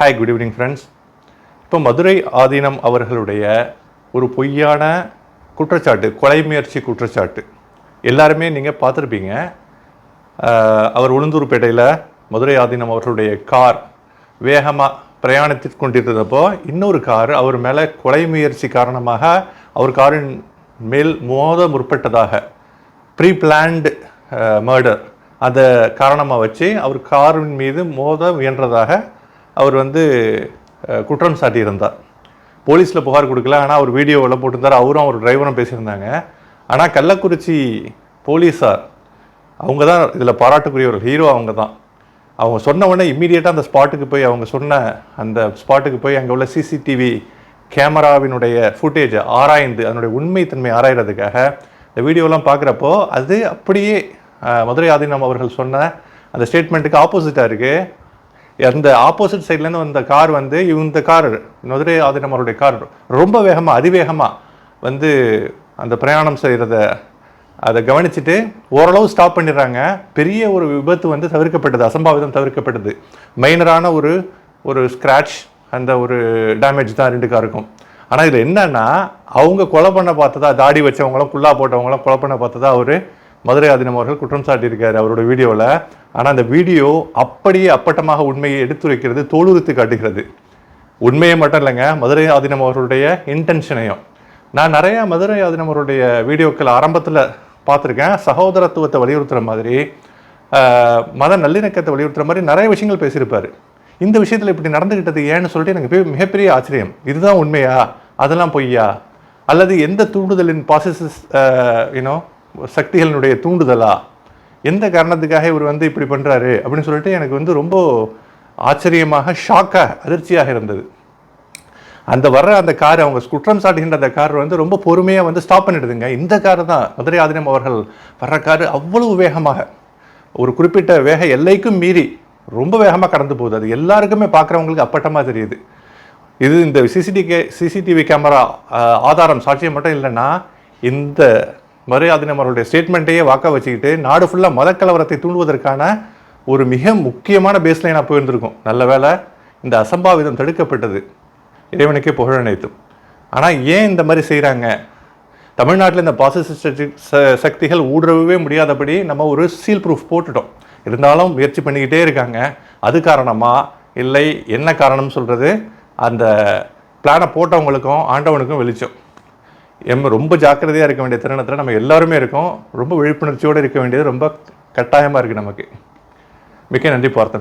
Hi good evening friends இப்போ மதுரை ஆதீனம் அவர்களுடைய ஒரு பொய்யான குற்றச்சாட்டு கொலை முயற்சி குற்றச்சாட்டு. எல்லாருமே நீங்கள் பார்த்துருப்பீங்க. அவர் உளுந்தூர்பேட்டையில் மதுரை ஆதீனம் அவர்களுடைய கார் வேகமாக பிரயாணத்திற்கு கொண்டிருந்தப்போ இன்னொரு கார் அவர் மேலே கொலை முயற்சி காரணமாக அவர் காரின் மேல் மோத முற்பட்டதாக ப்ரீ பிளான்டு மர்டர் அதை காரணமாக வச்சு அவர் காரின் மீது மோத முயன்றதாக அவர் வந்து குற்றம் சாட்டியிருந்தார். போலீஸில் புகார் கொடுக்கல ஆனால் அவர் வீடியோவில் போட்டிருந்தார். அவரும் அவர் டிரைவரும் பேசியிருந்தாங்க. ஆனால் கள்ளக்குறிச்சி போலீஸார் அவங்க தான் இதில் பாராட்டுக்குரிய ஒரு ஹீரோ அவங்க தான். அவங்க சொன்ன உடனே இம்மீடியட்டாக அந்த ஸ்பாட்டுக்கு போய் அவங்க சொன்ன அந்த ஸ்பாட்டுக்கு போய் அங்கே உள்ள சிசிடிவி கேமராவினுடைய ஃபுட்டேஜை ஆராய்ந்து அதனுடைய உண்மைத்தன்மை ஆராய்றதுக்காக இந்த வீடியோலாம் பார்க்குறப்போ அது அப்படியே மதுரை ஆதீனம் அவர்கள் சொன்ன அந்த ஸ்டேட்மெண்ட்டுக்கு ஆப்போசிட்டாக இருக்குது அந்த ஆப்போசிட் சைட்லேருந்து வந்த கார் வந்து இந்த கார் மதுரை அது நம்மளுடைய கார் ரொம்ப வேகமாக அதிவேகமாக வந்து அந்த பிரயாணம் செய்கிறத அதை கவனிச்சுட்டு ஓரளவு ஸ்டாப் பண்ணிடுறாங்க. பெரிய ஒரு விபத்து வந்து தவிர்க்கப்பட்டது அசம்பாவிதம் தவிர்க்கப்பட்டது. மைனரான ஒரு ஒரு ஸ்க்ராட்ச் அந்த ஒரு டேமேஜ் தான் ரெண்டு காருக்கும் ஆனால் இதில் என்னன்னா அவங்க கொலை பண்ண பார்த்ததா தாடி வச்சவங்களும் குல்லா போட்டவங்களும் கொலை பண்ண பார்த்ததா ஒரு மதுரை ஆதீனம் அவர்கள் குற்றம் சாட்டியிருக்காரு அவரோட வீடியோவில். ஆனால் அந்த வீடியோ அப்படியே அப்பட்டமாக உண்மையை எடுத்துரைக்கிறது தோலுரித்து காட்டுகிறது. உண்மையை மட்டும் இல்லைங்க மதுரை ஆதினமர்களுடைய அவர்களுடைய இன்டென்ஷனையும் நான் நிறைய மதுரை ஆதீனம் அவருடைய வீடியோக்கள் ஆரம்பத்தில் பார்த்துருக்கேன். சகோதரத்துவத்தை வலியுறுத்துகிற மாதிரி மத நல்லிணக்கத்தை வலியுறுத்துற மாதிரி நிறைய விஷயங்கள் பேசியிருப்பார். இந்த விஷயத்தில் இப்படி நடந்துக்கிட்டது ஏன்னு சொல்லிட்டு எனக்கு மிகப்பெரிய ஆச்சரியம். இதுதான் உண்மையா? அதெல்லாம் பொய்யா? அல்லது எந்த தூண்டுதலின் பாசிசஸ் யூனோ சக்திகளினுடைய தூண்டுதலா? எந்த காரணத்துக்காக இவர் வந்து இப்படி பண்ணுறாரு அப்படின்னு சொல்லிட்டு எனக்கு வந்து ரொம்ப ஆச்சரியமாக ஷாக்காக அதிர்ச்சியாக இருந்தது. அந்த வர்ற அந்த கார் அவங்க குற்றம் சாட்டுகின்ற அந்த கார் வந்து ரொம்ப பொறுமையாக வந்து ஸ்டாப் பண்ணிடுதுங்க. இந்த கார் தான் மதுரை ஆதினம் அவர்கள் வர்ற கார் அவ்வளவு வேகமாக. ஒரு குறிப்பிட்ட வேக எல்லைக்கும் மீறி ரொம்ப வேகமாக கடந்து போகுது. அது எல்லாருக்குமே பார்க்குறவங்களுக்கு அப்பட்டமாக தெரியுது. இது இந்த சிசிடி கே சிசிடிவி கேமரா ஆதாரம் சாட்சியம் மட்டும் இல்லைன்னா இந்த மதுரை ஆதினம் அவர்களுடைய ஸ்டேட்மெண்ட்டையே வாக்க வச்சுக்கிட்டு நாடு ஃபுல்லாக மதக்கலவரத்தை தூண்டுவதற்கான ஒரு மிக முக்கியமான பேஸ்லைனாக போயிருந்திருக்கும். நல்ல வேளை இந்த அசம்பாவிதம் தடுக்கப்பட்டது. இறைவனுக்கே புகழ் ஆனால் ஏன் இந்த மாதிரி செய்கிறாங்க தமிழ்நாட்டில் இந்த பாசிசிஸ்ட் சக்திகள் ஊடுருவவே முடியாதபடி நம்ம ஒரு சீல் ப்ரூஃப் போட்டுட்டோம். இருந்தாலும் முயற்சி பண்ணிக்கிட்டே இருக்காங்க. அது காரணமாக இல்லை. என்ன காரணம் சொல்கிறது அந்த பிளானை போட்டவங்களுக்கும் ஆண்டவனுக்கும் வெளிச்சம். எம் ரொம்ப ஜாக்கிரதையாக இருக்க வேண்டிய தருணத்தில் நம்ம எல்லாருமே இருக்கோம். ரொம்ப விழிப்புணர்ச்சியோடு இருக்க வேண்டியது ரொம்ப கட்டாயமாக இருக்குது நமக்கு. மிக்க நன்றி பார்த்தேன்